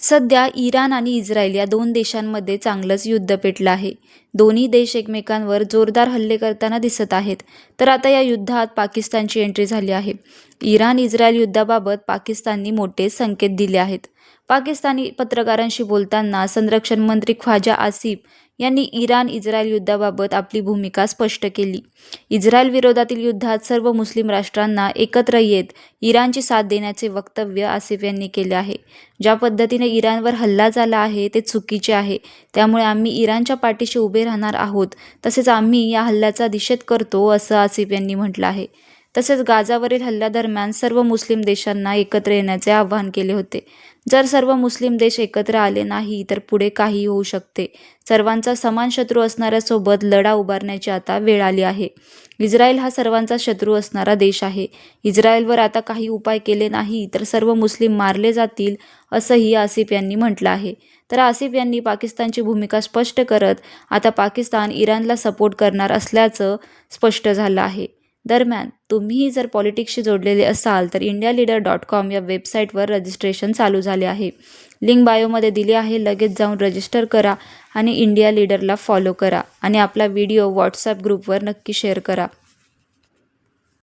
सध्या इराण आणि इस्रायल या दोन देशांमध्ये चांगलंच युद्ध पेटलं आहे. दोन्ही देश एकमेकांवर जोरदार हल्ले करताना दिसत आहेत. तर आता या युद्धात पाकिस्तानची एंट्री झाली आहे. इराण इस्रायल युद्धाबाबत पाकिस्ताननी मोठे संकेत दिले आहेत. पाकिस्तानी पत्रकारांशी बोलताना संरक्षण मंत्री ख्वाजा आसिफ यांनी इराण इस्रायल युद्धाबाबत आपली भूमिका स्पष्ट केली. इस्रायल विरोधातील युद्धात सर्व मुस्लिम राष्ट्रांना एकत्र येत इराणची साथ देण्याचे वक्तव्य आसिफ यांनी केले आहे. ज्या पद्धतीने इराणवर हल्ला झाला आहे ते चुकीचे आहे. त्यामुळे आम्ही इराणच्या पाठीशी उभे राहणार आहोत तसेच आम्ही या हल्ल्याचा निषेध करतो असं आसिफ यांनी म्हटलं आहे. तसेच गाजावरील हल्ल्यादरम्यान सर्व मुस्लिम देशांना एकत्र येण्याचे आवाहन केले होते. जर सर्व मुस्लिम देश एकत्र आले नाही तर पुढे काही होऊ शकते. सर्वांचा समान शत्रू असणाऱ्यासोबत लढा उभारण्याची आता वेळ आली आहे. इस्रायल हा सर्वांचा शत्रू असणारा देश आहे. इस्रायलवर आता काही उपाय केले नाही तर सर्व मुस्लिम मारले जातील असंही आसिफ यांनी म्हटलं आहे. तर आसिफ यांनी पाकिस्तानची भूमिका स्पष्ट करत आता पाकिस्तान इराणला सपोर्ट करणार असल्याचं स्पष्ट झालं आहे. दरम्यान तुम्हीही जर पॉलिटिक्सशी जोडलेले असाल तर इंडिया लीडर डॉट कॉम या वेबसाईटवर रजिस्ट्रेशन चालू झाले आहे. लिंक बायोमध्ये दिली आहे लगेच जाऊन रजिस्टर करा आणि इंडिया लीडरला फॉलो करा आणि आपला व्हिडिओ व्हॉट्सअप ग्रुपवर नक्की शेअर करा.